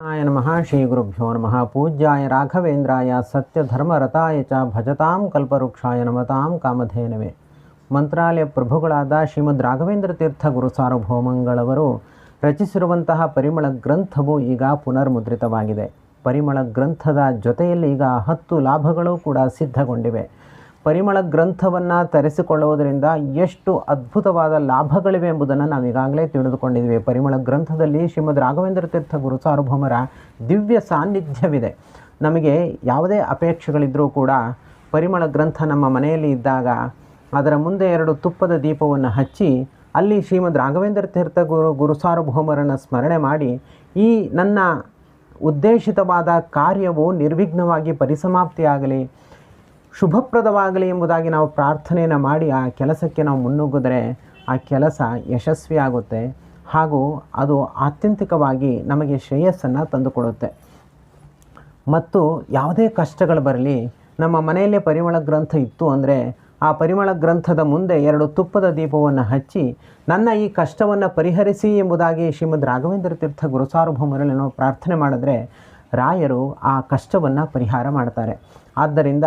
ನಾಯ ನಮಃ ಶ್ರೀ ಗುರುಭ್ಯೋ ನಮಃ ಪೂಜ್ಯಾಯ ರಾಘವೇಂದ್ರಾಯ ಸತ್ಯಧರ್ಮರತಾಯ ಚ ಭಜತಾಂ ಕಲ್ಪವೃಕ್ಷಾಯ ನಮತಾಂ ಕಾಮಧೇನವೇ ಮಂತ್ರಾಲಯ ಪ್ರಭುಗಳಾದ ಶ್ರೀಮದ್ ರಾಘವೇಂದ್ರ ತೀರ್ಥ ಗುರು ಸಾರ್ವಭೌಮಂಗಳವರು ರಚಿಸಿರುವಂತಹ ಪರಿಮಳ ಗ್ರಂಥವು ಈಗ ಪುನರ್ಮುದ್ರಿತವಾಗಿದೆ. ಪರಿಮಳ ಗ್ರಂಥದ ಜೊತೆಯಲ್ಲಿ ಈಗ ಹತ್ತು ಲಾಭಗಳು ಕೂಡ ಸಿದ್ಧಗೊಂಡಿವೆ. ಪರಿಮಳ ಗ್ರಂಥವನ್ನು ತರಿಸಿಕೊಳ್ಳುವುದರಿಂದ ಎಷ್ಟು ಅದ್ಭುತವಾದ ಲಾಭಗಳಿವೆ ಎಂಬುದನ್ನು ನಾವು ಈಗಾಗಲೇ ತಿಳಿದುಕೊಂಡಿದ್ದೀವಿ ಪರಿಮಳ ಗ್ರಂಥದಲ್ಲಿ ಶ್ರೀಮದ್ ರಾಘವೇಂದ್ರ ತೀರ್ಥ ಗುರು ಸಾರ್ವಭೌಮರ ದಿವ್ಯ ಸಾನ್ನಿಧ್ಯವಿದೆ. ನಮಗೆ ಯಾವುದೇ ಅಪೇಕ್ಷೆಗಳಿದ್ದರೂ ಕೂಡ ಪರಿಮಳ ಗ್ರಂಥ ನಮ್ಮ ಮನೆಯಲ್ಲಿ ಇದ್ದಾಗ ಅದರ ಮುಂದೆ ಎರಡು ತುಪ್ಪದ ದೀಪವನ್ನು ಹಚ್ಚಿ ಅಲ್ಲಿ ಶ್ರೀಮದ್ ರಾಘವೇಂದ್ರ ತೀರ್ಥ ಗುರು ಗುರು ಸಾರ್ವಭೌಮರನ್ನು ಸ್ಮರಣೆ ಮಾಡಿ ಈ ನನ್ನ ಉದ್ದೇಶಿತವಾದ ಕಾರ್ಯವು ನಿರ್ವಿಘ್ನವಾಗಿ ಪರಿಸಮಾಪ್ತಿಯಾಗಲಿ ಶುಭಪ್ರದವಾಗಲಿ ಎಂಬುದಾಗಿ ನಾವು ಪ್ರಾರ್ಥನೆಯನ್ನು ಮಾಡಿ ಆ ಕೆಲಸಕ್ಕೆ ನಾವು ಮುನ್ನುಗ್ಗಿದ್ರೆ ಆ ಕೆಲಸ ಯಶಸ್ವಿಯಾಗುತ್ತೆ ಹಾಗೂ ಅದು ಆತ್ಯಂತಿಕವಾಗಿ ನಮಗೆ ಶ್ರೇಯಸ್ಸನ್ನು ತಂದುಕೊಡುತ್ತೆ. ಮತ್ತು ಯಾವುದೇ ಕಷ್ಟಗಳು ಬರಲಿ, ನಮ್ಮ ಮನೆಯಲ್ಲೇ ಪರಿಮಳ ಗ್ರಂಥ ಇತ್ತು ಅಂದರೆ ಆ ಪರಿಮಳ ಗ್ರಂಥದ ಮುಂದೆ ಎರಡು ತುಪ್ಪದ ದೀಪವನ್ನು ಹಚ್ಚಿ, ನನ್ನ ಈ ಕಷ್ಟವನ್ನು ಪರಿಹರಿಸಿ ಎಂಬುದಾಗಿ ಶ್ರೀಮದ್ ರಾಘವೇಂದ್ರ ತೀರ್ಥ ಗುರುಸಾರ್ವಭೌಮರಲ್ಲಿ ನಾವು ಪ್ರಾರ್ಥನೆ ಮಾಡಿದ್ರೆ ರಾಯರು ಆ ಕಷ್ಟವನ್ನು ಪರಿಹಾರ ಮಾಡ್ತಾರೆ. ಆದ್ದರಿಂದ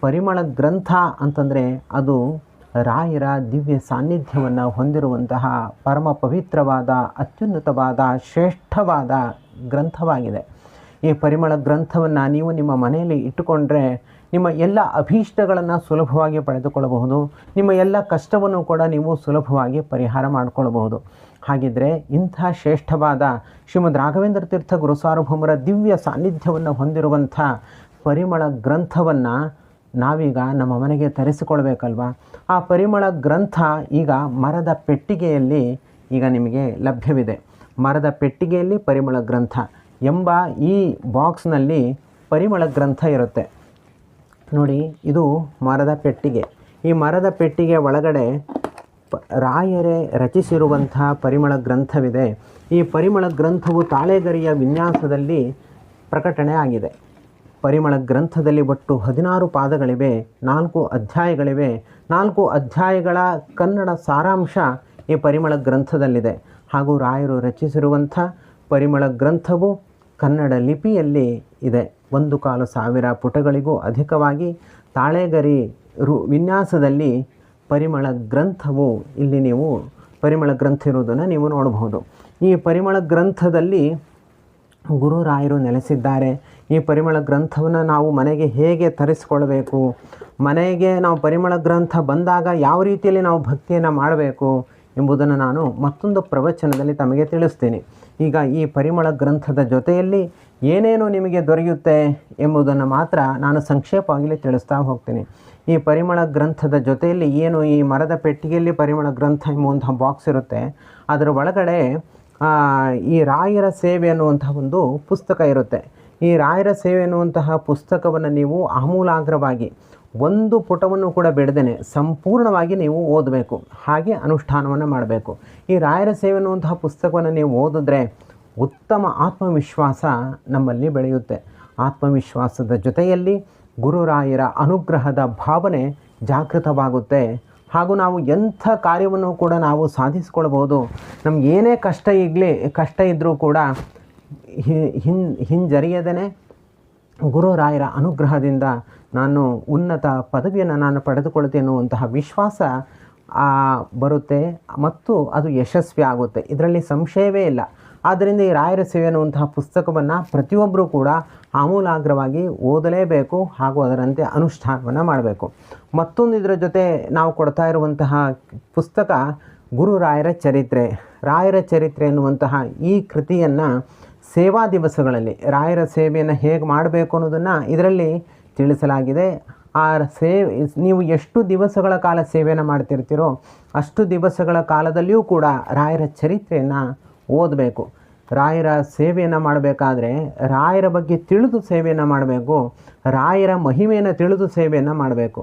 ಪರಿಮಳ ಗ್ರಂಥ ಅಂತಂದರೆ ಅದು ರಾಯರ ದಿವ್ಯ ಸಾನ್ನಿಧ್ಯವನ್ನು ಹೊಂದಿರುವಂತಹ ಪರಮ ಪವಿತ್ರವಾದ, ಅತ್ಯುನ್ನತವಾದ, ಶ್ರೇಷ್ಠವಾದ ಗ್ರಂಥವಾಗಿದೆ. ಈ ಪರಿಮಳ ಗ್ರಂಥವನ್ನು ನೀವು ನಿಮ್ಮ ಮನೆಯಲ್ಲಿ ಇಟ್ಟುಕೊಂಡ್ರೆ ನಿಮ್ಮ ಎಲ್ಲ ಅಭೀಷ್ಟಗಳನ್ನು ಸುಲಭವಾಗಿ ಪಡೆದುಕೊಳ್ಳಬಹುದು. ನಿಮ್ಮ ಎಲ್ಲ ಕಷ್ಟವನ್ನು ಕೂಡ ನೀವು ಸುಲಭವಾಗಿ ಪರಿಹಾರ ಮಾಡಿಕೊಳ್ಳಬಹುದು. ಹಾಗಿದ್ದರೆ ಇಂಥ ಶ್ರೇಷ್ಠವಾದ ಶ್ರೀಮದ್ ರಾಘವೇಂದ್ರ ತೀರ್ಥ ಗುರುಸಾರ್ವಭೌಮರ ದಿವ್ಯ ಸಾನ್ನಿಧ್ಯವನ್ನು ಹೊಂದಿರುವಂಥ ಪರಿಮಳ ಗ್ರಂಥವನ್ನು ನಾವೀಗ ನಮ್ಮ ಮನೆಗೆ ತರಿಸಿಕೊಳ್ಬೇಕಲ್ವ? ಆ ಪರಿಮಳ ಗ್ರಂಥ ಈಗ ಮರದ ಪೆಟ್ಟಿಗೆಯಲ್ಲಿ ಈಗ ನಿಮಗೆ ಲಭ್ಯವಿದೆ. ಮರದ ಪೆಟ್ಟಿಗೆಯಲ್ಲಿ ಪರಿಮಳ ಗ್ರಂಥ ಎಂಬ ಈ ಬಾಕ್ಸ್ನಲ್ಲಿ ಪರಿಮಳ ಗ್ರಂಥ ಇರುತ್ತೆ. ನೋಡಿ, ಇದು ಮರದ ಪೆಟ್ಟಿಗೆ. ಈ ಮರದ ಪೆಟ್ಟಿಗೆ ಒಳಗಡೆ ರಾಯರೇ ರಚಿಸಿರುವಂಥ ಪರಿಮಳ ಗ್ರಂಥವಿದೆ. ಈ ಪರಿಮಳ ಗ್ರಂಥವು ತಾಳೆಗರಿಯ ವಿನ್ಯಾಸದಲ್ಲಿ ಪ್ರಕಟಣೆ ಆಗಿದೆ. ಪರಿಮಳ ಗ್ರಂಥದಲ್ಲಿ ಒಟ್ಟು ಹದಿನಾರು ಪಾದಗಳಿವೆ, ನಾಲ್ಕು ಅಧ್ಯಾಯಗಳಿವೆ. ನಾಲ್ಕು ಅಧ್ಯಾಯಗಳ ಕನ್ನಡ ಸಾರಾಂಶ ಈ ಪರಿಮಳ ಗ್ರಂಥದಲ್ಲಿದೆ. ಹಾಗೂ ರಾಯರು ರಚಿಸಿರುವಂಥ ಪರಿಮಳ ಗ್ರಂಥವು ಕನ್ನಡ ಲಿಪಿಯಲ್ಲಿ ಇದೆ. ಒಂದು ಕಾಲು ಸಾವಿರ ಪುಟಗಳಿಗೂ ಅಧಿಕವಾಗಿ ತಾಳೆಗರಿ ರು ವಿನ್ಯಾಸದಲ್ಲಿ ಪರಿಮಳ ಗ್ರಂಥವು ಇಲ್ಲಿ ನೀವು ಪರಿಮಳ ಗ್ರಂಥ ಇರುವುದನ್ನು ನೀವು ನೋಡಬಹುದು. ಈ ಪರಿಮಳ ಗ್ರಂಥದಲ್ಲಿ ಗುರುರಾಯರು ನೆಲೆಸಿದ್ದಾರೆ. ಈ ಪರಿಮಳ ಗ್ರಂಥವನ್ನು ನಾವು ಮನೆಗೆ ಹೇಗೆ ತರಿಸ್ಕೊಳ್ಬೇಕು ಮನೆಗೆ ನಾವು ಪರಿಮಳ ಗ್ರಂಥ ಬಂದಾಗ ಯಾವ ರೀತಿಯಲ್ಲಿ ನಾವು ಭಕ್ತಿಯನ್ನು ಮಾಡಬೇಕು ಎಂಬುದನ್ನು ನಾನು ಮತ್ತೊಂದು ಪ್ರವಚನದಲ್ಲಿ ತಮಗೆ ತಿಳಿಸ್ತೀನಿ. ಈಗ ಈ ಪರಿಮಳ ಗ್ರಂಥದ ಜೊತೆಯಲ್ಲಿ ಏನೇನು ನಿಮಗೆ ದೊರೆಯುತ್ತೆ ಎಂಬುದನ್ನು ಮಾತ್ರ ನಾನು ಸಂಕ್ಷೇಪವಾಗಿ ತಿಳಿಸ್ತಾ ಹೋಗ್ತೀನಿ. ಈ ಪರಿಮಳ ಗ್ರಂಥದ ಜೊತೆಯಲ್ಲಿ ಏನು ಈ ಮರದ ಪೆಟ್ಟಿಗೆಯಲ್ಲಿ ಪರಿಮಳ ಗ್ರಂಥ ಎಂಬುವಂತಹ ಬಾಕ್ಸ್ ಇರುತ್ತೆ. ಅದರ ಒಳಗಡೆ ಈ ರಾಯರ ಸೇವೆ ಅನ್ನುವಂಥ ಒಂದು ಪುಸ್ತಕ ಇರುತ್ತೆ. ಈ ರಾಯರ ಸೇವೆ ಎನ್ನುವಂತಹ ಪುಸ್ತಕವನ್ನು ನೀವು ಆಮೂಲಾಗ್ರವಾಗಿ ಒಂದು ಪುಟವನ್ನು ಕೂಡ ಬಿಡದೇನೆ ಸಂಪೂರ್ಣವಾಗಿ ನೀವು ಓದಬೇಕು. ಹಾಗೆ ಅನುಷ್ಠಾನವನ್ನು ಮಾಡಬೇಕು. ಈ ರಾಯರ ಸೇವೆ ಅನ್ನುವಂತಹ ಪುಸ್ತಕವನ್ನು ನೀವು ಓದಿದ್ರೆ ಉತ್ತಮ ಆತ್ಮವಿಶ್ವಾಸ ನಮ್ಮಲ್ಲಿ ಬೆಳೆಯುತ್ತೆ. ಆತ್ಮವಿಶ್ವಾಸದ ಜೊತೆಯಲ್ಲಿ ಗುರುರಾಯರ ಅನುಗ್ರಹದ ಭಾವನೆ ಜಾಗೃತವಾಗುತ್ತೆ. ಹಾಗೂ ನಾವು ಎಂಥ ಕಾರ್ಯವನ್ನು ಕೂಡ ನಾವು ಸಾಧಿಸಿಕೊಳ್ಬೋದು ನಮ್ಗೆ ಏನೇ ಕಷ್ಟ ಇರಲಿ ಕಷ್ಟ ಇದ್ದರೂ ಕೂಡ ಹಿನ್ ಹಿಂಜರಿಯದೇ ಗುರುರಾಯರ ಅನುಗ್ರಹದಿಂದ ನಾನು ಉನ್ನತ ಪದವಿಯನ್ನು ನಾನು ಪಡೆದುಕೊಳ್ತೇನೆ ಅನ್ನುವಂತಹ ವಿಶ್ವಾಸ ಬರುತ್ತೆ. ಮತ್ತು ಅದು ಯಶಸ್ವಿ ಆಗುತ್ತೆ. ಇದರಲ್ಲಿ ಸಂಶಯವೇ ಇಲ್ಲ. ಆದ್ದರಿಂದ ಈ ರಾಯರ ಸೇವೆ ಅನ್ನುವಂತಹ ಪುಸ್ತಕವನ್ನು ಪ್ರತಿಯೊಬ್ಬರೂ ಕೂಡ ಆಮೂಲಾಗ್ರವಾಗಿ ಓದಲೇಬೇಕು ಹಾಗೂ ಅದರಂತೆ ಅನುಷ್ಠಾನವನ್ನು ಮಾಡಬೇಕು. ಮತ್ತೊಂದು ಇದರ ಜೊತೆ ನಾವು ಕೊಡ್ತಾ ಇರುವಂತಹ ಪುಸ್ತಕ ಗುರು ರಾಯರ ಚರಿತ್ರೆ. ರಾಯರ ಚರಿತ್ರೆ ಎನ್ನುವಂತಹ ಈ ಕೃತಿಯನ್ನು ಸೇವಾ ದಿವಸಗಳಲ್ಲಿ ರಾಯರ ಸೇವೆಯನ್ನು ಹೇಗೆ ಮಾಡಬೇಕು ಅನ್ನೋದನ್ನು ಇದರಲ್ಲಿ ತಿಳಿಸಲಾಗಿದೆ. ಆ ಸೇವೆ ನೀವು ಎಷ್ಟು ದಿವಸಗಳ ಕಾಲ ಸೇವೆಯನ್ನು ಮಾಡ್ತಿರ್ತೀರೋ ಅಷ್ಟು ದಿವಸಗಳ ಕಾಲದಲ್ಲಿಯೂ ಕೂಡ ರಾಯರ ಚರಿತ್ರೆಯನ್ನು ಓದಬೇಕು. ರಾಯರ ಸೇವೆಯನ್ನು ಮಾಡಬೇಕಾದ್ರೆ ರಾಯರ ಬಗ್ಗೆ ತಿಳಿದು ಸೇವೆಯನ್ನು ಮಾಡಬೇಕು. ರಾಯರ ಮಹಿಮೆಯನ್ನು ತಿಳಿದು ಸೇವೆಯನ್ನು ಮಾಡಬೇಕು.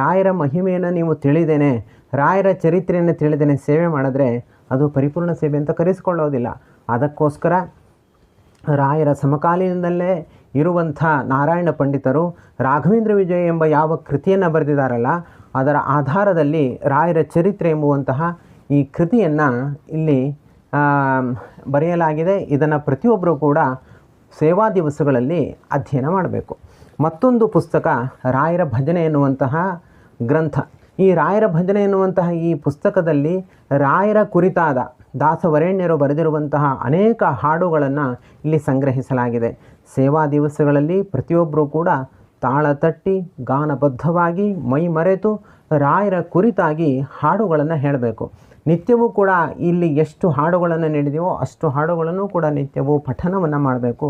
ರಾಯರ ಮಹಿಮೆಯನ್ನು ನೀವು ತಿಳಿದೇನೆ, ರಾಯರ ಚರಿತ್ರೆಯನ್ನು ತಿಳಿದೇನೆ ಸೇವೆ ಮಾಡಿದ್ರೆ ಅದು ಪರಿಪೂರ್ಣ ಸೇವೆ ಅಂತ ಕರೆಸಿಕೊಳ್ಳೋದಿಲ್ಲ. ಅದಕ್ಕೋಸ್ಕರ ರಾಯರ ಸಮಕಾಲೀನದಲ್ಲೇ ಇರುವಂಥ ನಾರಾಯಣ ಪಂಡಿತರು ರಾಘವೇಂದ್ರ ವಿಜಯ ಎಂಬ ಯಾವ ಕೃತಿಯನ್ನು ಬರೆದಿದ್ದಾರಲ್ಲ, ಅದರ ಆಧಾರದಲ್ಲಿ ರಾಯರ ಚರಿತ್ರೆ ಎಂಬುವಂತಹ ಈ ಕೃತಿಯನ್ನು ಇಲ್ಲಿ ಬರೆಯಲಾಗಿದೆ. ಇದನ್ನು ಪ್ರತಿಯೊಬ್ಬರೂ ಕೂಡ ಸೇವಾ ದಿವಸಗಳಲ್ಲಿ ಅಧ್ಯಯನ ಮಾಡಬೇಕು. ಮತ್ತೊಂದು ಪುಸ್ತಕ ರಾಯರ ಭಜನೆ ಎನ್ನುವಂತಹ ಗ್ರಂಥ. ಈ ರಾಯರ ಭಜನೆ ಎನ್ನುವಂತಹ ಈ ಪುಸ್ತಕದಲ್ಲಿ ರಾಯರ ಕುರಿತಾದ ದಾಸವರೇಣ್ಯರು ಬರೆದಿರುವಂತಹ ಅನೇಕ ಹಾಡುಗಳನ್ನು ಇಲ್ಲಿ ಸಂಗ್ರಹಿಸಲಾಗಿದೆ. ಸೇವಾ ದಿವಸಗಳಲ್ಲಿ ಪ್ರತಿಯೊಬ್ಬರೂ ಕೂಡ ತಾಳ ತಟ್ಟಿ, ಗಾನಬದ್ಧವಾಗಿ ಮೈ ಮರೆತು ರಾಯರ ಕುರಿತಾಗಿ ಹಾಡುಗಳನ್ನು ಹೇಳಬೇಕು. ನಿತ್ಯವೂ ಕೂಡ ಇಲ್ಲಿ ಎಷ್ಟು ಹಾಡುಗಳನ್ನು ನೀಡಿದೆಯೋ ಅಷ್ಟು ಹಾಡುಗಳನ್ನು ಕೂಡ ನಿತ್ಯವೂ ಪಠನವನ್ನು ಮಾಡಬೇಕು.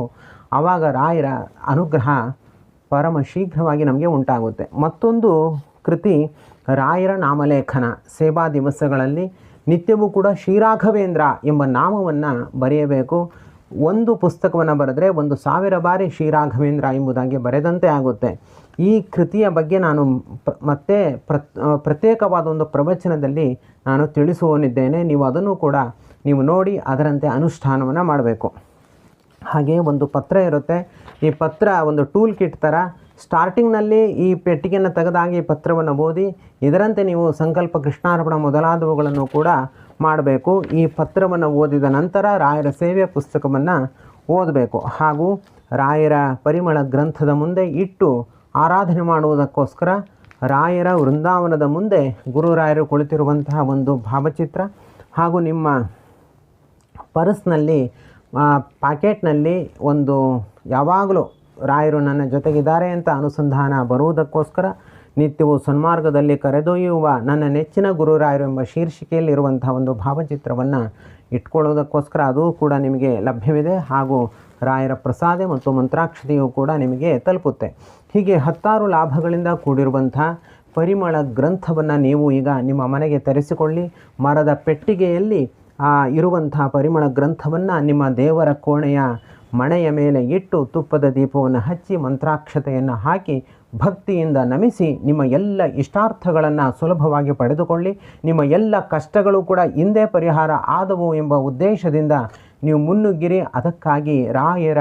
ಆವಾಗ ರಾಯರ ಅನುಗ್ರಹ ಪರಮ ಶೀಘ್ರವಾಗಿ ನಮಗೆ ಉಂಟಾಗುತ್ತೆ. ಮತ್ತೊಂದು ಕೃತಿ ರಾಯರ ನಾಮಲೇಖನ ಸೇವಾ ದಿವಸಗಳಲ್ಲಿ ನಿತ್ಯವೂ ಕೂಡ ಶ್ರೀರಾಘವೇಂದ್ರ ಎಂಬ ನಾಮವನ್ನು ಬರೆಯಬೇಕು. ಒಂದು ಪುಸ್ತಕವನ್ನು ಬರೆದರೆ ಒಂದು ಸಾವಿರ ಬಾರಿ ಶ್ರೀರಾಘವೇಂದ್ರ ಎಂಬುದಾಗಿ ಬರೆದಂತೆ ಆಗುತ್ತೆ. ಈ ಕೃತಿಯ ಬಗ್ಗೆ ನಾನು ಮತ್ತೆ ಪ್ರತ್ ಪ್ರತ್ಯೇಕವಾದ ಒಂದು ಪ್ರವಚನದಲ್ಲಿ ನಾನು ತಿಳಿಸುವನಿದ್ದೇನೆ ನೀವು ಅದನ್ನು ಕೂಡ ನೀವು ನೋಡಿ ಅದರಂತೆ ಅನುಷ್ಠಾನವನ್ನು ಮಾಡಬೇಕು. ಹಾಗೆ ಒಂದು ಪತ್ರ ಇರುತ್ತೆ. ಈ ಪತ್ರ ಒಂದು ಟೂಲ್ ಕಿಟ್ ಥರ ಸ್ಟಾರ್ಟಿಂಗ್ನಲ್ಲಿ ಈ ಪೆಟ್ಟಿಗೆಯನ್ನು ತೆಗೆದಾಗಿ ಪತ್ರವನ್ನು ಓದಿ, ಇದರಂತೆ ನೀವು ಸಂಕಲ್ಪ ಕೃಷ್ಣಾರ್ಪಣ ಮೊದಲಾದವುಗಳನ್ನು ಕೂಡ ಮಾಡಬೇಕು. ಈ ಪತ್ರವನ್ನು ಓದಿದ ನಂತರ ರಾಯರ ಸೇವೆಯ ಪುಸ್ತಕವನ್ನು ಓದಬೇಕು. ಹಾಗೂ ರಾಯರ ಪರಿಮಳ ಗ್ರಂಥದ ಮುಂದೆ ಇಟ್ಟು ಆರಾಧನೆ ಮಾಡುವುದಕ್ಕೋಸ್ಕರ ರಾಯರ ವೃಂದಾವನದ ಮುಂದೆ ಗುರುರಾಯರು ಕುಳಿತಿರುವಂತಹ ಒಂದು ಭಾವಚಿತ್ರ ಹಾಗೂ ನಿಮ್ಮ ಪರ್ಸ್ನಲ್ಲಿ ಪ್ಯಾಕೆಟ್ನಲ್ಲಿ ಒಂದು ಯಾವಾಗಲೂ ರಾಯರು ನನ್ನ ಜೊತೆಗಿದ್ದಾರೆ ಅಂತ ಅನುಸಂಧಾನ ಬರುವುದಕ್ಕೋಸ್ಕರ ನಿತ್ಯವೂ ಸನ್ಮಾರ್ಗದಲ್ಲಿ ಕರೆದೊಯ್ಯುವ ನನ್ನ ನೆಚ್ಚಿನ ಗುರುರಾಯರು ಎಂಬ ಶೀರ್ಷಿಕೆಯಲ್ಲಿರುವಂಥ ಒಂದು ಭಾವಚಿತ್ರವನ್ನು ಇಟ್ಕೊಳ್ಳೋದಕ್ಕೋಸ್ಕರ ಅದು ಕೂಡ ನಿಮಗೆ ಲಭ್ಯವಿದೆ ಹಾಗೂ ರಾಯರ ಪ್ರಸಾದ ಮತ್ತು ಮಂತ್ರಾಕ್ಷತೆಯು ಕೂಡ ನಿಮಗೆ ತಲುಪುತ್ತೆ. ಹೀಗೆ ಹತ್ತಾರು ಲಾಭಗಳಿಂದ ಕೂಡಿರುವಂಥ ಪರಿಮಳ ಗ್ರಂಥವನ್ನು ನೀವು ಈಗ ನಿಮ್ಮ ಮನೆಗೆ ತರಿಸಿಕೊಳ್ಳಿ. ಮರದ ಪೆಟ್ಟಿಗೆಯಲ್ಲಿ ಆ ಇರುವಂತಹ ಪರಿಮಳ ಗ್ರಂಥವನ್ನು ನಿಮ್ಮ ದೇವರ ಕೋಣೆಯ ಮಣೆಯ ಮೇಲೆ ಇಟ್ಟು ತುಪ್ಪದ ದೀಪವನ್ನು ಹಚ್ಚಿ ಮಂತ್ರಾಕ್ಷತೆಯನ್ನು ಹಾಕಿ ಭಕ್ತಿಯಿಂದ ನಮಿಸಿ ನಿಮ್ಮ ಎಲ್ಲ ಇಷ್ಟಾರ್ಥಗಳನ್ನು ಸುಲಭವಾಗಿ ಪಡೆದುಕೊಳ್ಳಿ. ನಿಮ್ಮ ಎಲ್ಲ ಕಷ್ಟಗಳು ಕೂಡ ಹಿಂದೆ ಪರಿಹಾರ ಆದವು ಎಂಬ ಉದ್ದೇಶದಿಂದ ನೀವು ಮುನ್ನುಗ್ಗಿರಿ. ಅದಕ್ಕಾಗಿ ರಾಯರ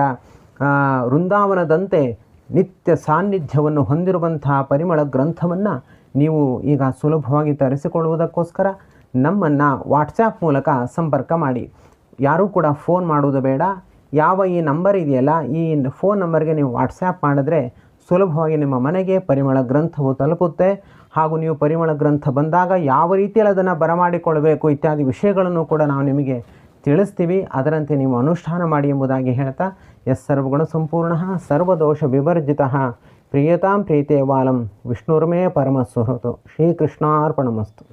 ವೃಂದಾವನದಂತೆ ನಿತ್ಯ ಸಾನ್ನಿಧ್ಯವನ್ನು ಹೊಂದಿರುವಂತಹ ಪರಿಮಳ ಗ್ರಂಥವನ್ನು ನೀವು ಈಗ ಸುಲಭವಾಗಿ ತರಿಸಿಕೊಳ್ಳುವುದಕ್ಕೋಸ್ಕರ ನಮ್ಮನ್ನು ವಾಟ್ಸ್ಯಾಪ್ ಮೂಲಕ ಸಂಪರ್ಕ ಮಾಡಿ. ಯಾರೂ ಕೂಡ ಫೋನ್ ಮಾಡುವುದು ಬೇಡ. ಯಾವ ಈ ನಂಬರ್ ಇದೆಯಲ್ಲ, ಈ ಫೋನ್ ನಂಬರ್ಗೆ ನೀವು ವಾಟ್ಸ್ಯಾಪ್ ಮಾಡಿದ್ರೆ ಸುಲಭವಾಗಿ ನಿಮ್ಮ ಮನೆಗೆ ಪರಿಮಳ ಗ್ರಂಥವು ತಲುಪುತ್ತೆ. ಹಾಗೂ ನೀವು ಪರಿಮಳ ಗ್ರಂಥ ಬಂದಾಗ ಯಾವ ರೀತಿಯಲ್ಲಿ ಅದನ್ನು ಬರಮಾಡಿಕೊಳ್ಳಬೇಕು ಇತ್ಯಾದಿ ವಿಷಯಗಳನ್ನು ಕೂಡ ನಾವು ನಿಮಗೆ ತಿಳಿಸ್ತೀವಿ. ಅದರಂತೆ ನೀವು ಅನುಷ್ಠಾನ ಮಾಡಿ ಎಂಬುದಾಗಿ ಹೇಳ್ತಾ, ಎಸ್ ಸರ್ವಗುಣ ಸಂಪೂರ್ಣ ಸರ್ವದೋಷ ವಿವರ್ಜಿತ ಪ್ರಿಯತಾಂ ಪ್ರೀತೇವಾಲಂ ವಿಷ್ಣುರ್ಮೇ ಪರಮಸ್ವಹೃತು ಶ್ರೀಕೃಷ್ಣಾರ್ಪಣಮಸ್ತು.